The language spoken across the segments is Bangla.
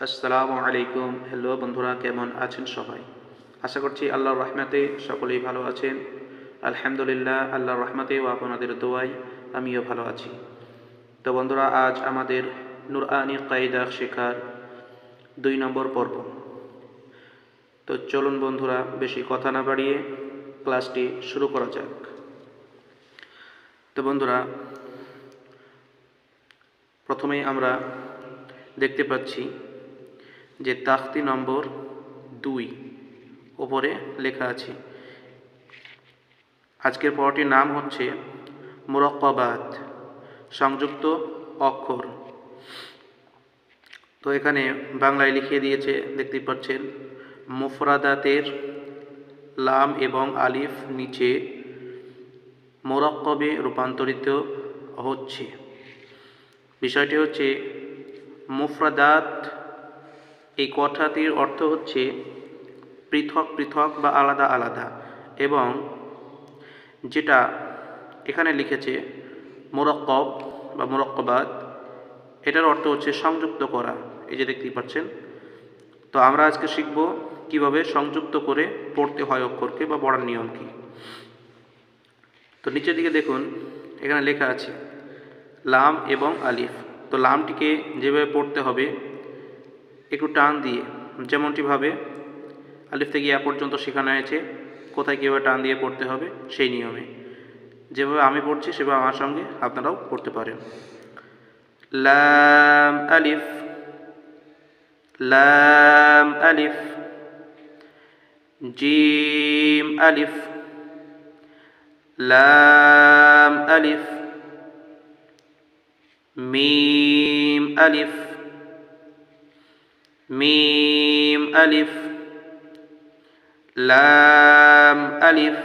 আসসালামু আলাইকুম। হ্যালো বন্ধুরা, কেমন আছেন সবাই? আশা করছি আল্লাহর রহমতে সকলেই ভালো আছেন। আলহামদুলিল্লাহ, আল্লাহর রহমতে ও আপনাদের দোয়াই আমিও ভালো আছি। তো বন্ধুরা, আজ আমাদের নুরআনি কায়দা শেখার দুই নম্বর পর্ব। তো চলুন বন্ধুরা, বেশি কথা না বাড়িয়ে ক্লাসটি শুরু করা যাক। তো বন্ধুরা, প্রথমেই আমরা দেখতে পাচ্ছি যে তাখতি নম্বর দুই। ওপরে লেখা আছে। আজকের পড়াটির নাম হচ্ছে মুরক্কাবাত, সংযুক্ত অক্ষর। তো এখানে বাংলায় লিখিয়ে দিয়েছে দেখতে পাচ্ছেন, মুফরাদাতের লাম এবং আলিফ নিচে মোরক্কবে রূপান্তরিত হচ্ছে। বিষয়টি হচ্ছে মুফরাদাত এই কথাটির অর্থ হচ্ছে পৃথক পৃথক বা আলাদা আলাদা। এবং যেটা এখানে লিখেছে মোরক্কব বা মোরক্কবাদ এটার অর্থ হচ্ছে সংযুক্ত করা। এই যে দেখতেই পাচ্ছেন। তো আমরা আজকে শিখব কীভাবে সংযুক্ত করে পড়তে হয় অক্ষরকে বা পড়ার নিয়ম কী। তো নিচের দিকে দেখুন, এখানে লেখা আছে, লাম এবং আলিফ। তো লামটিকে যেভাবে পড়তে হবে একটু টান দিয়ে যেমনটিভাবে আলিফ থেকে ইয়া পর্যন্ত শেখানো হয়েছে, কোথায় কীভাবে টান দিয়ে পড়তে হবে, সেই নিয়মে। যেভাবে আমি পড়ছি, সেভাবে আমার সঙ্গে আপনারাও পড়তে পারেন। লাম, আলিফ লাম, আলিফ, জিম, আলিফ, লাম, আলিফ, মিম, আলিফ মিম আলিফ লাম আলিফ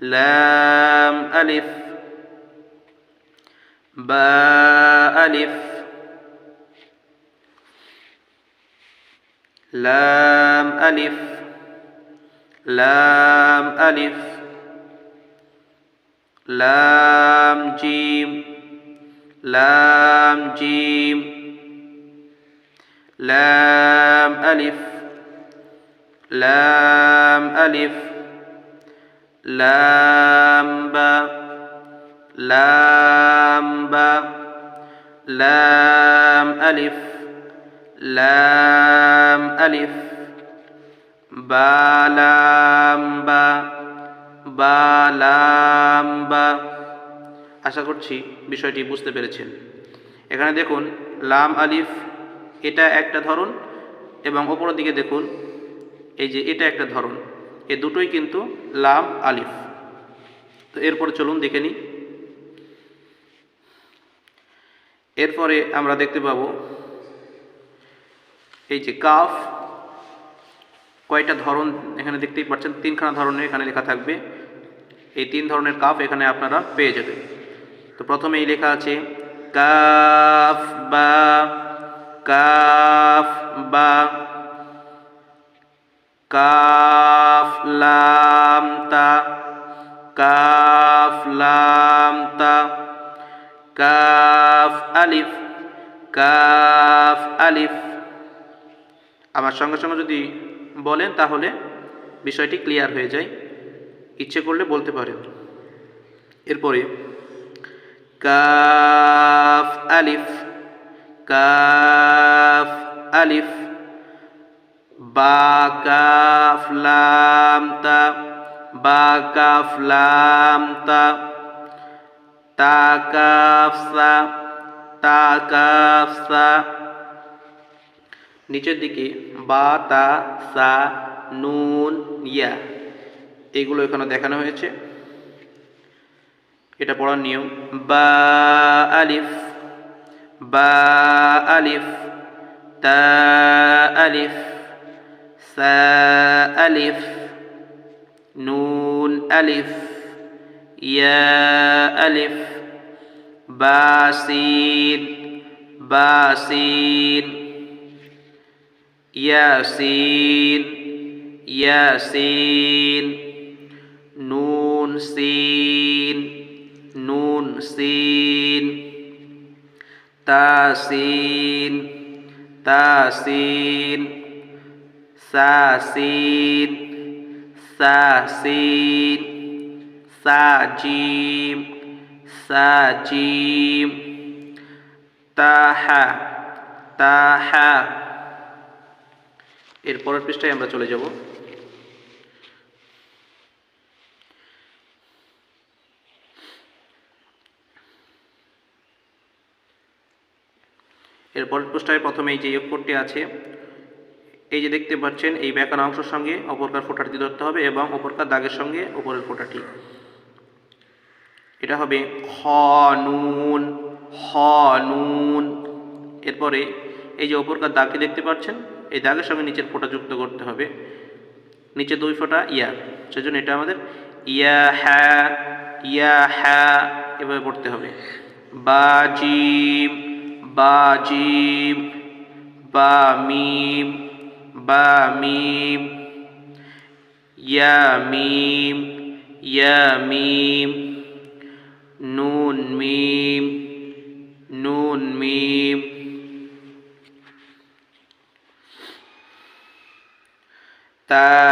লাম আলিফ বা আলিফ লাম আলিফ লাম আলিফ লাম জিম লাম জিম لام ألف لام ألف لام با لام با لام ألف لام ألف با لام با বা লাম বা আশা করছি বিষয়টি বুঝতে পেরেছেন এখানে দেখুন লাম আলিফ এটা একটা ধরন এবং ওপরের দিকে দেখুন, এই যে এটা একটা ধরন এ দুটোই কিন্তু লাম, আলিফ। তো এরপরে চলুন দেখে নিই। এরপরে আমরা দেখতে পাব, এই যে কাফ, কয়টা ধরন এখানে দেখতেই পাচ্ছেন, তিনখানা ধরনের এখানে লেখা থাকবে। এই তিন ধরনের কাফ এখানে আপনারা পেয়ে যাবেন। তো প্রথমে এই লেখা আছে কাফ, বা কাফ বা কাফ লাম তা, কাফ লাম তা, কাফ আলিফ কাফ আলিফ। আমার সঙ্গে সঙ্গে যদি বলেন তাহলে বিষয়টি ক্লিয়ার হয়ে যায়। ইচ্ছে করলে বলতে পারেন। এরপরে কাফ আলিফ কাফ, আলিফ, বা কাফ, লাম, তা, বা কাফ, লাম, তা তা কাফ, সা, তা কাফ, সা। নিচের দিকে বা, তা, সা, নুন, ইয়া, এগুলো এখানে দেখানো হয়েছে। এটা পড়ার নিয়ম। বা, আলিফ বা আলিফ তা আলিফ সা আলিফ নুন আলিফ ইয়া আলিফ বাসিন বাসিন ইয়াসিন ইয়াসিন নুন সিন নুন সিন তাসিন তাসিন সাসিন সাসিন সাজিম সাজিম তাহা তাহা। এরপরের পৃষ্ঠায় আমরা চলে যাব। এর পরের পৃষ্ঠায় প্রথমে এই যে অক্ষরটি আছে, এই যে দেখতে পাচ্ছেন, এই ব্যাকার অংশের সঙ্গে অপরকার ফোঁটাটি ধরতে হবে এবং অপরকার দাগের সঙ্গে উপরের ফোঁটাটি। এটা হবে খ নুন, হ, নুন। এরপরে এই যে অপরকার দাগটি দেখতে পাচ্ছেন, এই দাগের সঙ্গে নিচের ফোঁটা যুক্ত করতে হবে। নিচে দুই ফোঁটা ইয়া, সেজন্য এটা আমাদের ইয়া, হ্যা ইয়া, হ্যা এভাবে পড়তে হবে। বাজিম বাজিম বা মিম বা মিম ইয়া মিম ইয়া মিম নুন মিম নুন মিম। তামিম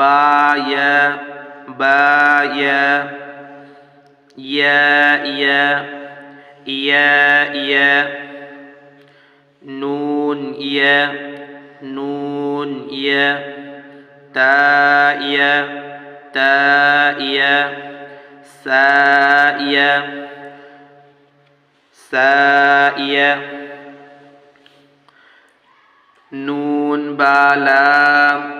بايا بايا. يا يا. يا يا. نون يا. نون يا. تا يا. تا يا. سا يا. سا يا. نون بالام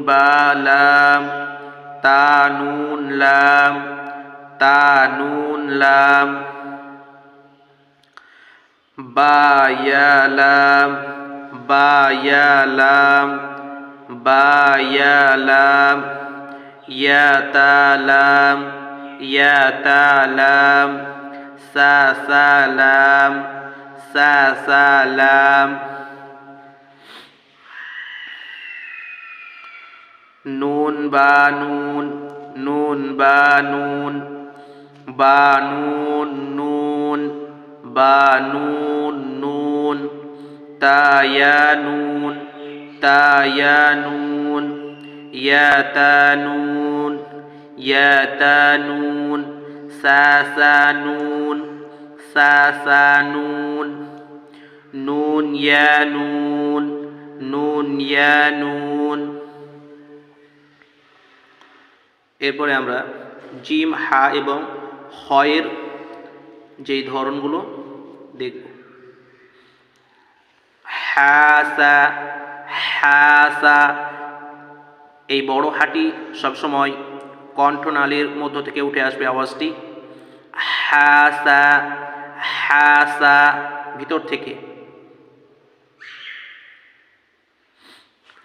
ইয়া ইয়া ইয়া নুন ইয়া ইয়া তা ইয়া তা ইয়া ইয়া ইয়া নুন বালাম তা নুন লাম তা নুন লাম বায়ালাম বায়ালাম বায়ালাম ইয়াতালাম ইয়াতালাম সাসালাম সাসালাম নুন বা নুন নুন বা নুন বা নুন নুন বা নুন নুন তায়া নুন তায়া নুন ইয়াতা নুন ইয়াতা নুন সাসা নুন সাসা নুন নুন ইয়া নুন নুন ইয়া এরপরে আমরা জিম, হা এবং হয়ের যেই ধরনগুলো দেখব। হাসা হাসা এই বড় হাটি সবসময় কণ্ঠনালীর মধ্য থেকে উঠে আসবে আওয়াজটি। হাসা হাসা ভিতর থেকে।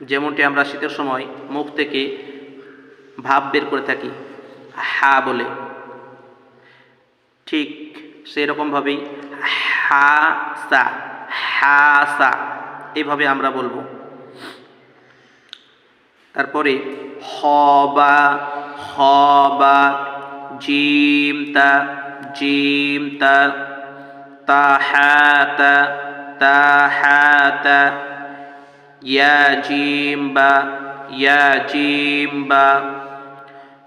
যেমনটি আমরা শীতের সময় মুখ থেকে ভাব বের করে থাকি। হা বলে। ঠিক সেই রকমভাবেই হা সা হা সা এইভাবে আমরা বলব। তারপরে হবা হবা জিম তা জিম তা তাহাতা তাহাতা ইয়া জিম বা, ইয়া জিম বা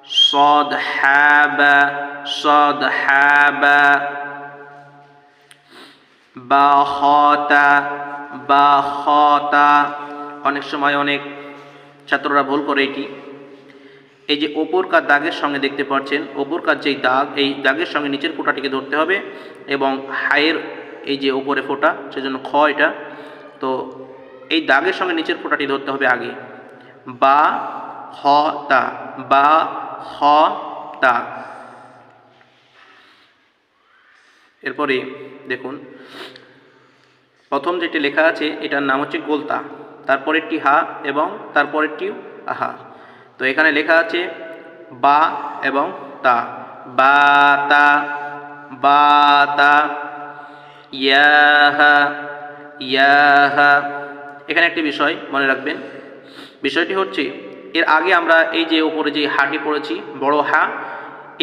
صاد حابا صاد حابا বাখতা বাখতা অনেক সময় অনেক ছাত্ররা ভুল করে এটি এই যে ওপর কার দাগের সঙ্গে দেখতে পাচ্ছেন ওপর কার যেই দাগ এই দাগের সঙ্গে নিচের ফোঁটাটিকে ধরতে হবে এবং হায়ের এই যে ওপরে ফোঁটা সেজন্য খ এটা তো এই দাগের সঙ্গে নিচের ফোঁটাটি ধরতে হবে আগে বা হ তা বা হ তা এরপরে দেখুন, প্রথম যেটি লেখা আছে, এটার নাম হচ্ছে গোলতা। তারপরেরটি হা এবং তারপরেরটিও আহা। তো এখানে লেখা আছে, বা এবং তা। বা তা বা তা, ইয়াহা ইয়াহা। এখানে একটি বিষয় মনে রাখবেন। বিষয়টি হচ্ছে এর আগে আমরা এই যে উপরে যে হাটি পড়েছি, বড় হা,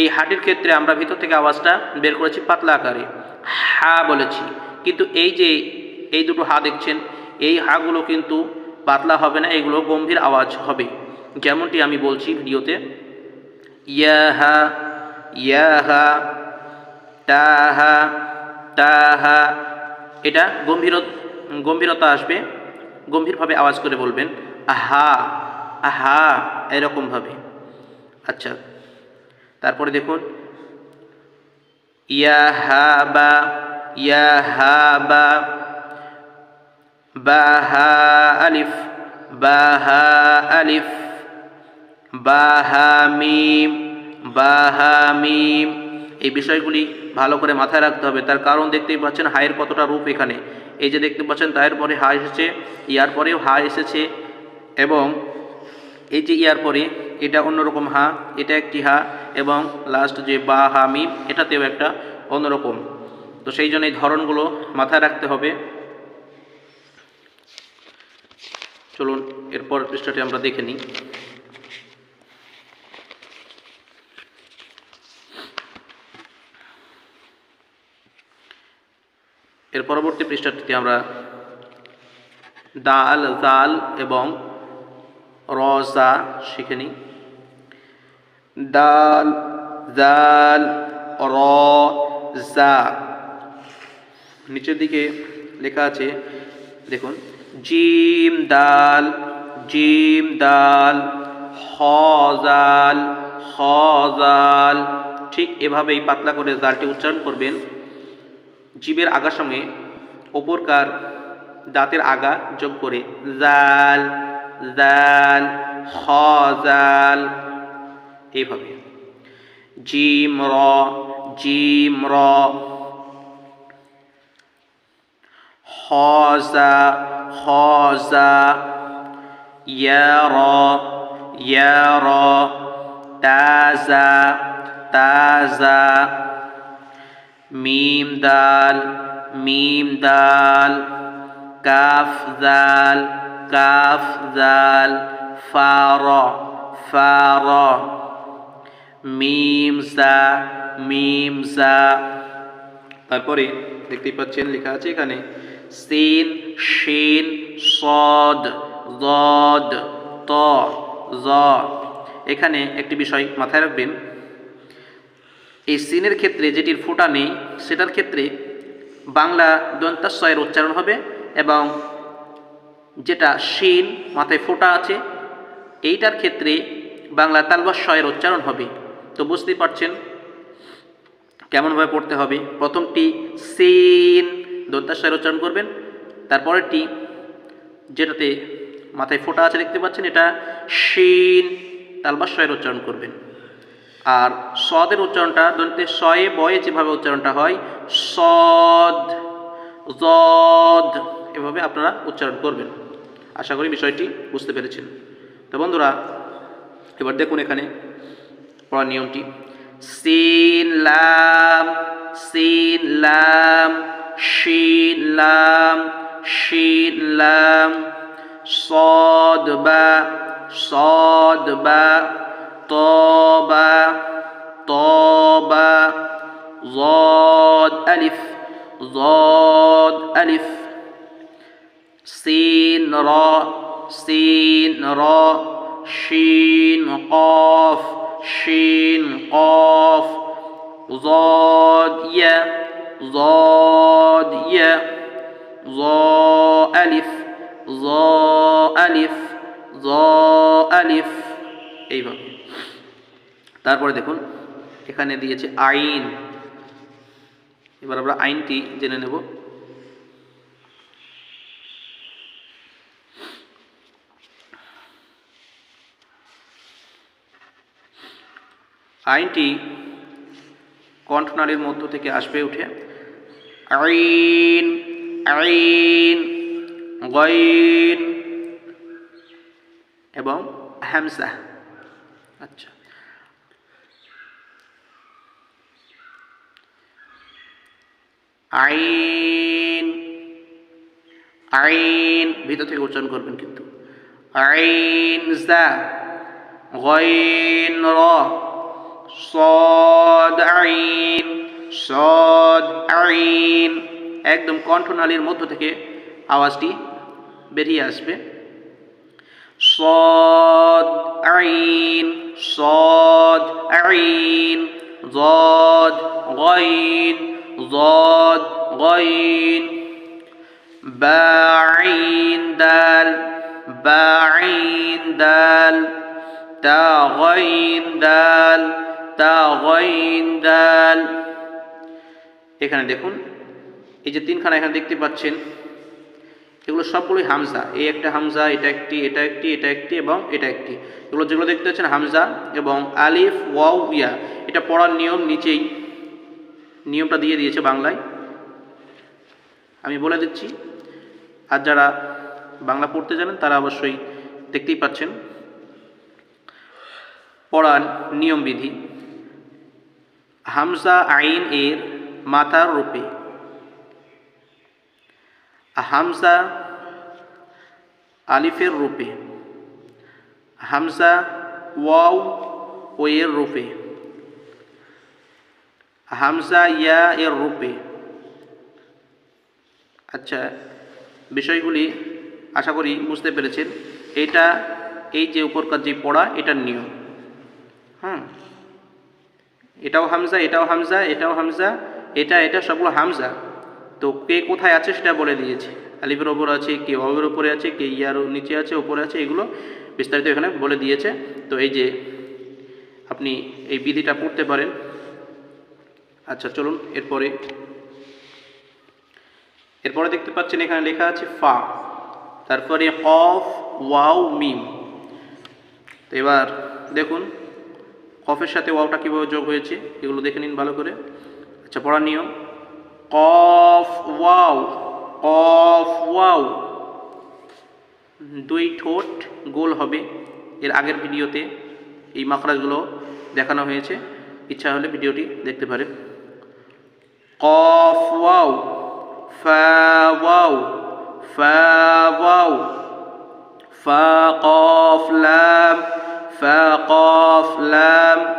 এই হাটির ক্ষেত্রে আমরা ভিতর থেকে আওয়াজটা বের করেছি পাতলা আকারে। হা বলেছি। কিন্তু এই যে এই দুটো হা দেখছেন, এই হাগুলো কিন্তু পাতলা হবে না, এগুলো গম্ভীর আওয়াজ হবে। যেমনটি আমি বলছি ভিডিওতে ইয়াহা ইয়াহা তাহা তাহা এটা গম্ভীর গম্ভীরতা আসবে, গম্ভীরভাবে আওয়াজ করে বলবেন, আহা। আহা এরকমভাবে আচ্ছা তারপরে দেখুন। ইয়াহাবা ইয়াহাবা বাহা আলিফ বাহা আলিফ বাহা মিম বাহা মিম। এই বিষয়গুলি ভালো করে মাথায় রাখতে হবে। তার কারণ দেখতেই পাচ্ছেন হায়ের কতটা রূপ এখানে। এই যে দেখতে পাচ্ছেন তায়ের পরে হা এসেছে, ইয়ার পরেও হা এসেছে এবং এই যে ইয়ার পরে, এটা অন্যরকম হা, এটা একটি হা, এবং লাস্ট যে বা, হা মিম এটাতেও একটা অন্যরকম। তো সেই জন্য এই ধরনগুলো মাথায় রাখতে হবে। চলুন, এরপর পৃষ্ঠাটি আমরা দেখে নিই। এর পরবর্তী পৃষ্ঠাটিতে আমরা দাল, জাল এবং রজা শিখে নিই। ডাল জাল র, জা। নিচের দিকে লেখা আছে, দেখুন, জিম, দাল জিম, দাল হজাল হজাল ঠিক এভাবেই পাতলা করে জালটি উচ্চারণ করবেন। জীবের আগার সঙ্গে ওপরকার দাঁতের আগা যোগ করে জাল জাল হজাল এইভাবে জিম র জিম র হজা হজা ইয়ার ইয়ার তাজা তাজা মিম দাল মিম দাল কাফ দাল কাফ, জাল, ফার ফার, মিম, জা মিম, জা। তারপরে দেখতেই পাচ্ছেন লেখা আছে এখানে, সিন, শিন, সদ, দদ, ত, জ। এখানে একটি বিষয় মাথায় রাখবেন, এই সিনের ক্ষেত্রে যেটির ফোঁটা নেই, সেটার ক্ষেত্রে বাংলা দন্তাশয়ের উচ্চারণ হবে এবং যেটা শিন মাথায় ফোঁটা আছে, এইটার ক্ষেত্রে বাংলা তালবাশয়ের উচ্চারণ হবে। তো বুঝতেই পারছেন কেমনভাবে পড়তে হবে। প্রথমটি সিন দন্তাশয়ের উচ্চারণ করবেন। তারপরেরটি যেটাতে মাথায় ফোঁটা আছে দেখতে পাচ্ছেন, এটা শিন তালবাশয়ের উচ্চারণ করবেন। আর সদের উচ্চারণটা, দন্তে শয়ে বয়ে যেভাবে উচ্চারণটা হয়, সদ, জদ, এভাবে আপনারা উচ্চারণ করবেন। আশা করি বিষয়টি বুঝতে পেরেছেন তো বন্ধুরা এবার দেখুন এখানে পড়ার নিয়মটি সিন লাম সিন লাম শিন লাম শিন লাম صاد با صاد با طابا طابا ضاد ألف ضاد ألف سين را سين را شين قاف شين قاف ضاد يا ضاد يا ضا ألف জ আলিফ জ আলিফ এইভাবে তারপরে দেখুন এখানে দিয়েছে আইন এবার আমরা আইনটি জেনে নেব আইনটি কণ্ঠনালীর মধ্য থেকে আসবে উঠে, আইন আইন, গইন এবং হ্যামসা আচ্ছা। আইন আইন, ভিতর থেকে উচ্চারণ করবেন কিন্তু। আইন, জা, গইন, র। صاد عين صاد عين একদম কণ্ঠনালীর মধ্য থেকে আওয়াজটি বেরিয়ে আসবে صاد عين صاد عين ضاد غين ضاد غين باعين دال باعين دال تا غين دال তা গইন দাল। এখানে দেখুন, এই যে তিনখানা এখানে দেখতে পাচ্ছেন, এগুলো সবগুলোই হামজা। এই একটা হামজা, এটা একটি এটা একটি এটা একটি এবং এটা একটি। এগুলো যেগুলো দেখতে পাচ্ছেন, হামজা এবং আলিফ, ওয়াও, ইয়া। এটা পড়ার নিয়ম নিচেই, নিয়মটা দিয়ে দিয়েছে বাংলায়। আমি বলে দিচ্ছি, আর যারা বাংলা পড়তে জানেন, তারা অবশ্যই দেখতেই পাচ্ছেন। পড়ার নিয়মবিধি। হামজা আইন এর মাথার রূপে। হামজা আলিফের রূপে। হামজা ওয়াও ও এর রূপে। হামজা ইয়া এর রূপে। আচ্ছা বিষয়গুলি আশা করি বুঝতে পেরেছেন। এটা এই যে উপরকার যে পড়া, এটার নিয়ম। হ্যাঁ এটাও হামজা এটাও হামজা এটাও হামজা, এটা এটা সবগুলো হামজা। তো কে কোথায় আছে সেটা বলে দিয়েছে। আলিফের ওপর আছে, কে অবের ওপরে আছে, কে ইয়ার নিচে আছে ওপরে আছে, এগুলো বিস্তারিত এখানে বলে দিয়েছে। তো এই যে আপনি এই বিধিটা পড়তে পারেন। আচ্ছা চলুন, এরপরে। এরপরে দেখতে পাচ্ছেন এখানে লেখা আছে ফা। তারপরে কফ, ওয়াও, মিম। তো এবার দেখুন কফের সাথে ওয়াওটা কীভাবে যোগ হয়েছে, এগুলো দেখে নিন ভালো করে। আচ্ছা পড়ার নিয়ম। কফ ওয়াও কফ ওয়াও। দুই ঠোঁট গোল হবে। এর আগের ভিডিওতে এই মাকড়াগুলো দেখানো হয়েছে। ইচ্ছা হলে ভিডিওটি দেখতে পারে কফ ওয়াও, ফা ওয়াও, ফা ফা, কফ, লাম فقاف لام.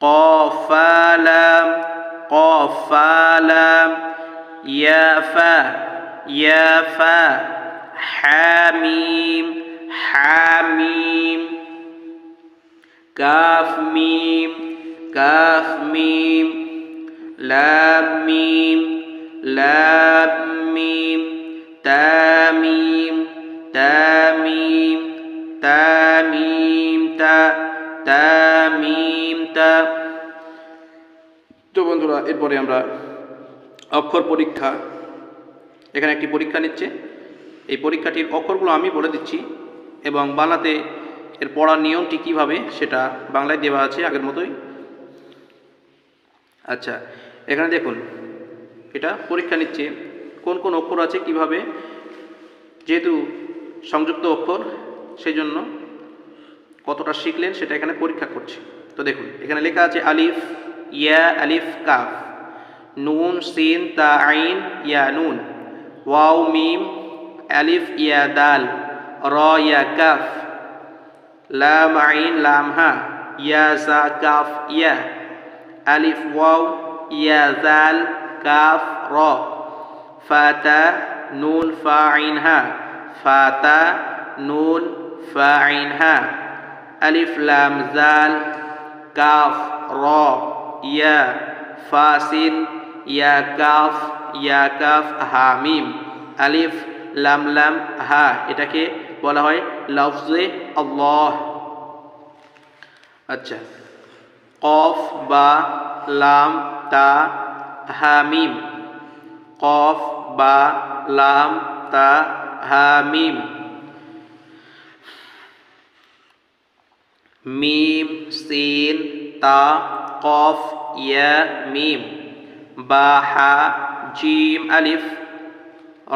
قاف لام. قاف لام. يا فا. يا فا. حميم حميم كاف ميم. كاف ميم. لام ميم. لام ميم. تاميم تاميم তো বন্ধুরা, এরপরে আমরা অক্ষর পরীক্ষা। এখানে একটি পরীক্ষা নিচ্ছে। এই পরীক্ষাটির অক্ষরগুলো আমি বলে দিচ্ছি এবং বাংলাতে এর পড়ার নিয়মটি কীভাবে সেটা বাংলায় দেওয়া আছে আগের মতোই। আচ্ছা এখানে দেখুন, এটা পরীক্ষা নিচ্ছে। কোন কোন অক্ষর আছে কীভাবে? যেহেতু সংযুক্ত অক্ষর সেই জন্য কতটা শিখলেন সেটা এখানে পরীক্ষা করছে। তো দেখুন, এখানে লেখা আছে আলিফ, ইয়া, আলিফ, কাফ। নুন, সিন, তা, আইন, ইয়া, নুন। ওয়াও, মিম, আলিফ, ইয়া, দাল। র, ইয়া, কাফ। লাম, আইন, লাম, হা। ইয়া, জা, কাফ, ইয়া। আলিফ, ওয়াও, ইয়া, জাল, কাফ, র। ফাতা নুন, ফা, আইন, হা। ফাতা নুন ফা আইন হা ألف لام زال كاف را يا فاسين يا كاف يا কাফ হা মিম আলিফ লাম লাম হা এটাকে বলা হয় লফজে আল্লাহ আচ্ছা কফ বা লাম তা হা মিম কফ বা লাম তা হা মিম মিম সিন তা কফ ইয়া মিম বা হা জিম আলিফ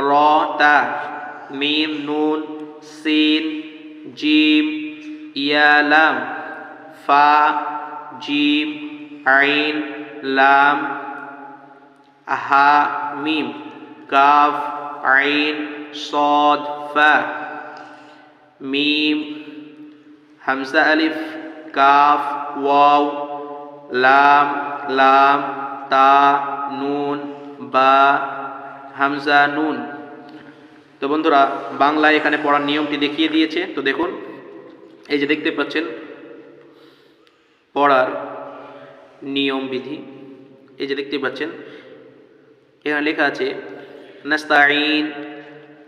র তা মিম নুন সিন জিম ইয়া লাম ফা জিম আইন লাম হা মিম কাফ আইন صاد فا মিম হামজা আলিফ কাফ ওয়াও লাম লাম তা নুন বা হামজা নুন তো বন্ধুরা, বাংলায় এখানে পড়ার নিয়মটি দেখিয়ে দিয়েছে। তো দেখুন, এই যে দেখতে পাচ্ছেন, পড়ার নিয়ম বিধি। এই যে দেখতে পাচ্ছেন, এখানে লেখা আছে নাস্তাইন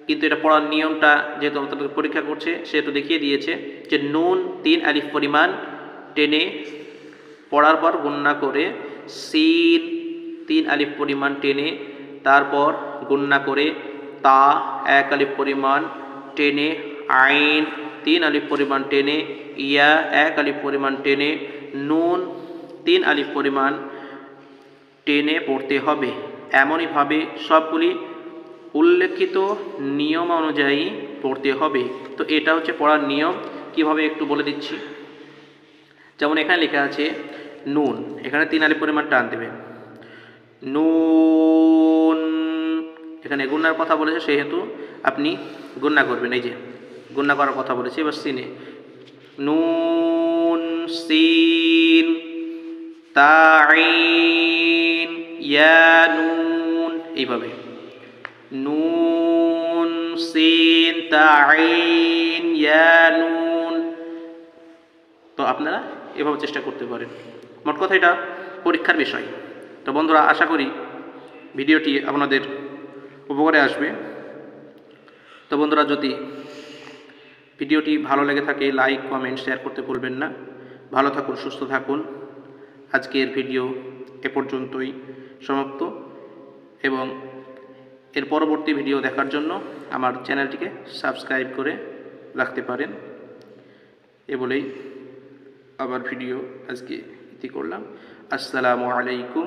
কিন্তু এটা পড়ার নিয়মটা যেহেতু আমাদের পরীক্ষা করছে, সেহেতু দেখিয়ে দিয়েছে যে নুন, তিন, আলিফ পরিমাণ টেনে পড়ার পর গুণনা করে সিন, তিন, আলিফ পরিমাণ টেনে তারপর গুণনা করে তা, এক, আলিফ পরিমাণ টেনে আইন, তিন, আলিফ পরিমাণ টেনে ইয়া, এক, আলিফ পরিমাণ টেনে নুন, তিন, আলিফ পরিমাণ টেনে পড়তে হবে। এমনইভাবে সবগুলি উল্লেখিত নিয়ম অনুযায়ী পড়তে হবে। তো এটা হচ্ছে পড়ার নিয়ম। কীভাবে একটু বলে দিচ্ছি? যেমন এখানে লেখা আছে, নুন। এখানে তিন আলি পরিমাণ টান দেবেন নুন। এখানে গুন্নার কথা বলেছে, সেহেতু আপনি গুন্না করবেন। এই যে গুন্না করার কথা বলেছে, এবার সিনে নুন, সিন, তাইন, ইয়া, নুন, এইভাবে। নুন সিন তাইন ইয়া নুন তো আপনারা এভাবে চেষ্টা করতে পারেন। মোট কথা এটা পরীক্ষার বিষয়। তো বন্ধুরা, আশা করি ভিডিওটি আপনাদের উপকারে আসবে। তো বন্ধুরা, যদি ভিডিওটি ভালো লেগে থাকে, লাইক, কমেন্ট, শেয়ার করতে ভুলবেন না। ভালো থাকুন, সুস্থ থাকুন। আজকের ভিডিও এ পর্যন্তই সমাপ্ত। এবং এর পরবর্তী ভিডিও দেখার জন্য আমার চ্যানেলটিকে সাবস্ক্রাইব করে রাখতে পারেন। এ বলেই আবার ভিডিও আজকে ইতি করলাম। আসসালামু আলাইকুম